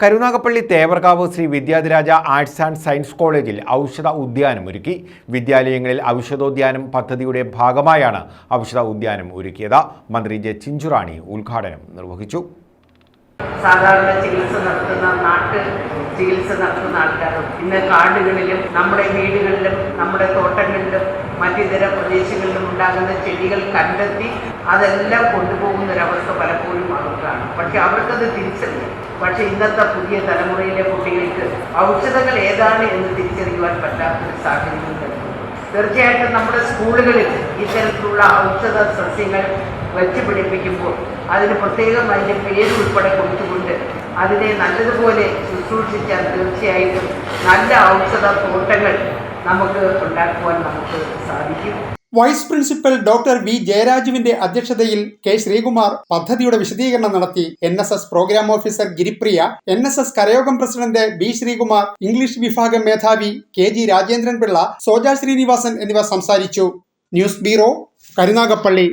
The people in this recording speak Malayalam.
Karunagappally Thevarkavu Sree Vidyadhiraja arts and science കോളേജിൽ ഔഷധ ഉദ്യാനം ഒരുക്കി. വിദ്യാലയങ്ങളിൽ ഔഷധോദ്യാനം പദ്ധതിയുടെ ഭാഗമായാണ് ഔഷധ ഉദ്യാനം ഒരുക്കിയത്. മന്ത്രി ജെ ചിഞ്ചുറാണി ഉദ്ഘാടനം നിർവഹിച്ചു. സാധാരണ ചികിത്സ നടത്തുന്ന നാട്ട് ചികിത്സ നടത്തുന്ന ആൾക്കാരും ഇന്ന് കാടുകളിലും നമ്മുടെ വീടുകളിലും നമ്മുടെ തോട്ടങ്ങളിലും മറ്റിതര പ്രദേശങ്ങളിലും ഉണ്ടാകുന്ന ചെടികൾ കണ്ടെത്തി അതെല്ലാം കൊണ്ടുപോകുന്ന ഒരവസ്ഥ പലപ്പോഴും അവർക്കാണ് പക്ഷെ അവർക്കത് തിരിച്ചറിയാം. പക്ഷെ ഇന്നത്തെ പുതിയ തലമുറയിലെ കുട്ടികൾക്ക് ഔഷധങ്ങൾ ഏതാണ് എന്ന് തിരിച്ചറിയുവാൻ പറ്റാത്തൊരു സാഹചര്യം തീർച്ചയായിട്ടും നമ്മുടെ സ്കൂളുകളിൽ ഇത്തരത്തിലുള്ള ഔഷധ സസ്യങ്ങൾ വെച്ച് പിടിപ്പിക്കുമ്പോൾ അതിന് പ്രത്യേകം അതിന്റെ പേര് ഉൾപ്പെടെ കൊടുത്തുകൊണ്ട് അതിനെ നല്ലതുപോലെ ശുശ്രൂഷിച്ചാൽ തീർച്ചയായിട്ടും നല്ല ഔഷധ തോട്ടങ്ങൾ നമുക്ക് ഉണ്ടാക്കുവാൻ നമുക്ക് സാധിക്കും. വൈസ് പ്രിൻസിപ്പൽ ഡോക്ടർ വി ജയരാജുവിന്റെ അധ്യക്ഷതയിൽ കെ ശ്രീകുമാർ പദ്ധതിയുടെ വിശദീകരണം നടത്തി. N S S programme officer Giripriya N S S കരയോഗം president B Sreekumar English വിഭാഗം മേധാവി കെ ജി രാജേന്ദ്രൻ പിള്ള സോജ ശ്രീനിവാസൻ എന്നിവർ സംസാരിച്ചു. News bureau Karunagappally.